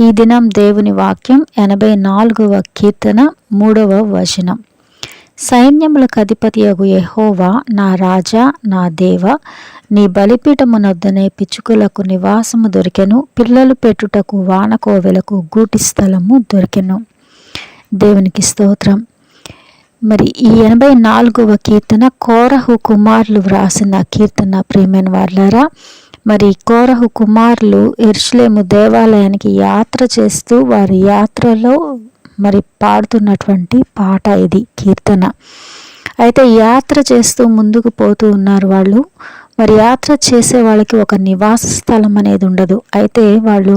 ఈ దినం దేవుని వాక్యం ఎనభై నాలుగవ కీర్తన మూడవ వచనం. సైన్యములకు అధిపతియగు యహోవా నా రాజా నా దేవ నీ బలిపీఠమునొద్దనే పిచ్చుకలకు నివాసము దొరికెను పిల్లలు పెట్టుటకు వానకోవెలకు గూటి స్థలము దొరికెను. దేవునికి స్తోత్రం. మరి ఈ ఎనభై నాలుగవ కీర్తన కోరహు కుమారులు వ్రాసిన కీర్తన ప్రేమైన వాళ్ళారా మరి కోరహు కుమారులు ఎర్ష్లేము దేవాలయానికి యాత్ర చేస్తూ వారి యాత్రలో మరి పాడుతున్నటువంటి పాట ఇది కీర్తన. అయితే యాత్ర చేస్తూ ముందుకు పోతూ ఉన్నారు వాళ్ళు. మరి యాత్ర చేసే వాళ్ళకి ఒక నివాస స్థలం అనేది ఉండదు. అయితే వాళ్ళు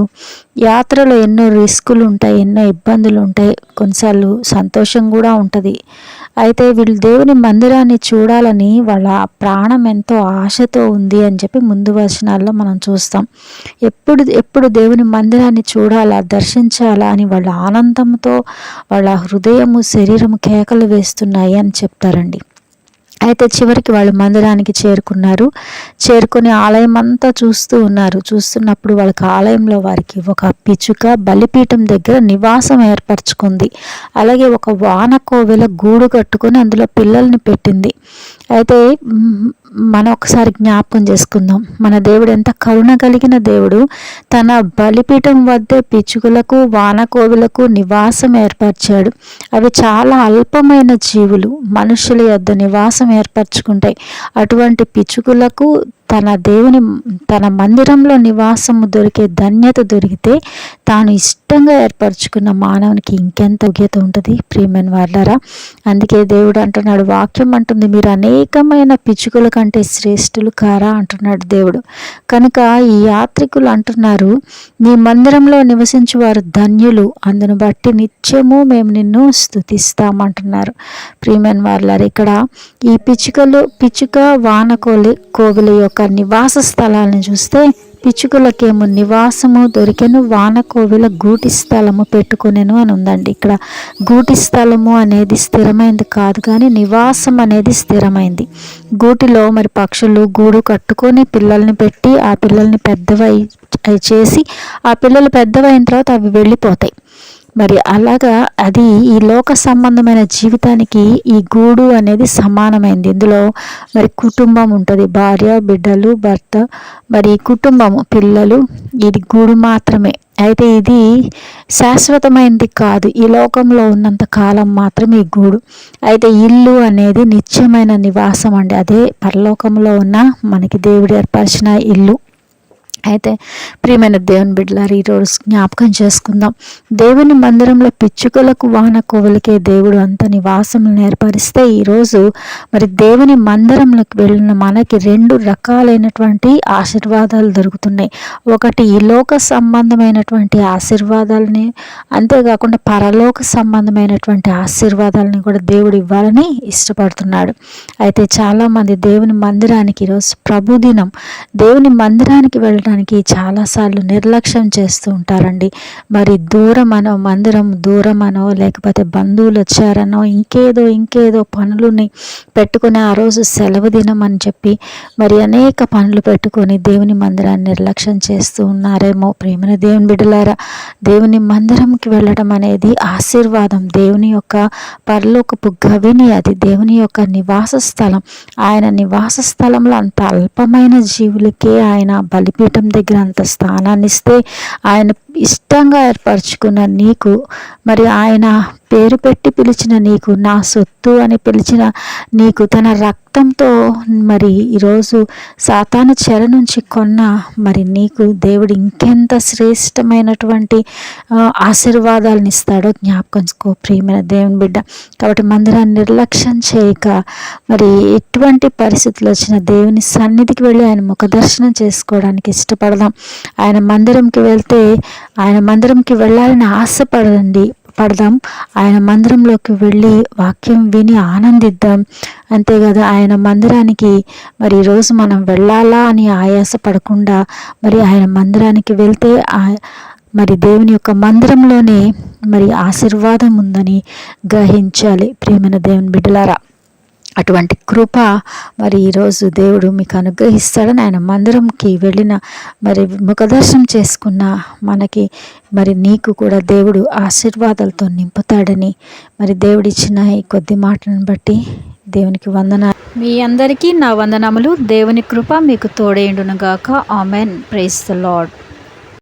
యాత్రలో ఎన్నో రిస్కులు ఉంటాయి ఎన్నో ఇబ్బందులు ఉంటాయి. కొన్నిసార్లు సంతోషం కూడా ఉంటుంది. అయితే వీళ్ళు దేవుని మందిరాన్ని చూడాలని వాళ్ళ ప్రాణం ఎంతో ఆశతో ఉంది అని చెప్పి ముందు వచనాల్లో మనం చూస్తాం. ఎప్పుడు ఎప్పుడు దేవుని మందిరాన్ని చూడాలా దర్శించాలా అని వాళ్ళ ఆనందంతో వాళ్ళ హృదయము శరీరము కేకలు వేస్తున్నాయి అని చెప్తారండి. అయితే చివరికి వాళ్ళు మందిరానికి చేరుకున్నారు. చేరుకుని ఆలయం అంతా చూస్తూ ఉన్నారు. చూస్తున్నప్పుడు వాళ్ళకి ఆలయంలో వారికి ఒక పిచ్చుక బలిపీఠం దగ్గర నివాసం ఏర్పరచుకుంది. అలాగే ఒక వాన కోవెల గూడు కట్టుకొని అందులో పిల్లల్ని పెట్టింది. అయితే మనం ఒకసారి జ్ఞాపకం చేసుకుందాం. మన దేవుడు ఎంత కరుణ కలిగిన దేవుడు. తన బలిపీఠం వద్దే పిచ్చుకులకు వానకోవులకు నివాసం ఏర్పరిచాడు. అవి చాలా అల్పమైన జీవులు. మనుషుల యొద్ద నివాసం ఏర్పరచుకుంటాయి. అటువంటి పిచ్చుకులకు తన దేవుని తన మందిరంలో నివాసము దొరికే ధన్యత దొరికితే తాను ఇష్టంగా ఏర్పరచుకున్న మానవునికి ఇంకెంత యోగ్యత ఉంటుంది? ప్రియమైన వాళ్ళరా అందుకే దేవుడు అంటున్నాడు వాక్యం అంటుంది మీరు అనేకమైన పిచ్చుకల కంటే శ్రేష్ఠులు కారా? అంటున్నాడు దేవుడు. కనుక ఈ యాత్రికులు అంటున్నారు నీ మందిరంలో నివసించే వారు ధన్యులు అందును బట్టి నిత్యము మేము నిన్ను స్థుతిస్తామంటున్నారు ప్రియమైన వాళ్ళారు ఇక్కడ ఈ పిచ్చుకలు పిచ్చుక వానకోలి కోవిల యొక్క నివాస స్థలాలను చూస్తే పిచ్చుకలకేమో నివాసము దొరికెను వానకోవిల గూటి స్థలము పెట్టుకునేను అని ఉందండి. ఇక్కడ గూటి స్థలము అనేది స్థిరమైంది కాదు కానీ నివాసం అనేది స్థిరమైంది. గూటిలో మరి పక్షులు గూడు కట్టుకొని పిల్లల్ని పెట్టి ఆ పిల్లల్ని పెద్దవై చేసి ఆ పిల్లలు పెద్దవైన తర్వాత అవి వెళ్ళిపోతాయి. మరి అలాగా అది ఈ లోక సంబంధమైన జీవితానికి ఈ గూడు అనేది సమానమైంది. ఇందులో మరి కుటుంబం ఉంటుంది. భార్య బిడ్డలు భర్త మరి కుటుంబము పిల్లలు ఇది గూడు మాత్రమే. అయితే ఇది శాశ్వతమైనది కాదు. ఈ లోకంలో ఉన్నంత కాలం మాత్రమే ఈ గూడు. అయితే ఇల్లు అనేది నిత్యమైన నివాసం అండి. అదే పరలోకంలో ఉన్న మనకి దేవుడు ఏర్పరిచిన ఇల్లు. అయితే ప్రియమైన దేవుని బిడ్డలారు ఈరోజు జ్ఞాపకం చేసుకుందాం. దేవుని మందిరంలో పిచ్చుకలకు వాన కోవలకే దేవుడు అంత నివాసం ఏర్పరిస్తే ఈరోజు మరి దేవుని మందిరంలోకి వెళ్ళిన మనకి రెండు రకాలైనటువంటి ఆశీర్వాదాలు దొరుకుతున్నాయి. ఒకటి ఈ లోక సంబంధమైనటువంటి ఆశీర్వాదాలని అంతేకాకుండా పరలోక సంబంధమైనటువంటి ఆశీర్వాదాలని కూడా దేవుడు ఇవ్వాలని ఇష్టపడుతున్నాడు. అయితే చాలామంది దేవుని మందిరానికి ఈరోజు ప్రభుదినం. దేవుని మందిరానికి వెళ్ళడానికి చేయడానికి చాలాసార్లు నిర్లక్ష్యం చేస్తూ ఉంటారండి. మరి దూరం అనో మందిరం దూరం అనో లేకపోతే బంధువులు వచ్చారనో ఇంకేదో ఇంకేదో పనులని పెట్టుకుని ఆ రోజు సెలవు దినం అని చెప్పి మరి అనేక పనులు పెట్టుకొని దేవుని మందిరాన్ని నిర్లక్ష్యం చేస్తూ ఉన్నారేమో. ప్రేమన దేవుని బిడ్డలారా దేవుని మందిరంకి వెళ్ళడం అనేది ఆశీర్వాదం. దేవుని యొక్క పరలోకపు గవిని అది. దేవుని యొక్క నివాస స్థలం. ఆయన నివాస స్థలంలో అంత అల్పమైన జీవులకే ఆయన బలిపీఠం పాదం దగ్గర అంత స్థానాన్ని ఇస్తే ఆయన ఇష్టంగా ఏర్పరచుకున్న నీకు మరి ఆయన పేరు పెట్టి పిలిచిన నీకు నా సొత్తు అని పిలిచిన నీకు తన రక్తంతో మరి ఈరోజు సాతాను చెర నుంచి కొన్న మరి నీకు దేవుడు ఇంకెంత శ్రేష్టమైనటువంటి ఆశీర్వాదాలను ఇస్తాడో జ్ఞాపకంచుకో ప్రియమైన దేవుని బిడ్డ. కాబట్టి మందిరాన్ని నిర్లక్ష్యం చేయక మరి ఎటువంటి పరిస్థితులు వచ్చిన దేవుని సన్నిధికి వెళ్ళి ఆయన ముఖ దర్శనం చేసుకోవడానికి ఇష్టపడదాం. ఆయన మందిరంకి వెళ్తే ఆయన మందిరంకి వెళ్ళాలని ఆశపడండి. పడదాం. ఆయన మందిరంలోకి వెళ్ళి వాక్యం విని ఆనందిద్దాం. అంతే కదా ఆయన మందిరానికి మరి ఈరోజు మనం వెళ్ళాలా అని ఆయాస పడకుండా మరి ఆయన మందిరానికి వెళ్తే మరి దేవుని యొక్క మందిరంలోనే మరి ఆశీర్వాదం ఉందని గ్రహించాలి. ప్రియమైన దేవుని బిడ్డలారా అటువంటి కృప మరి ఈరోజు దేవుడు మీకు అనుగ్రహిస్తాడని ఆయన మందిరంకి వెళ్ళిన మరి ముఖదర్శనం చేసుకున్న మనకి మరి నీకు కూడా దేవుడు ఆశీర్వాదాలతో నింపుతాడని మరి దేవుడిచ్చిన ఈ కొద్ది మాటలను బట్టి దేవునికి వందన మీ అందరికీ నా వందనములు. దేవుని కృప మీకు తోడేయుండునుగాక ఆమెన్. Praise the Lord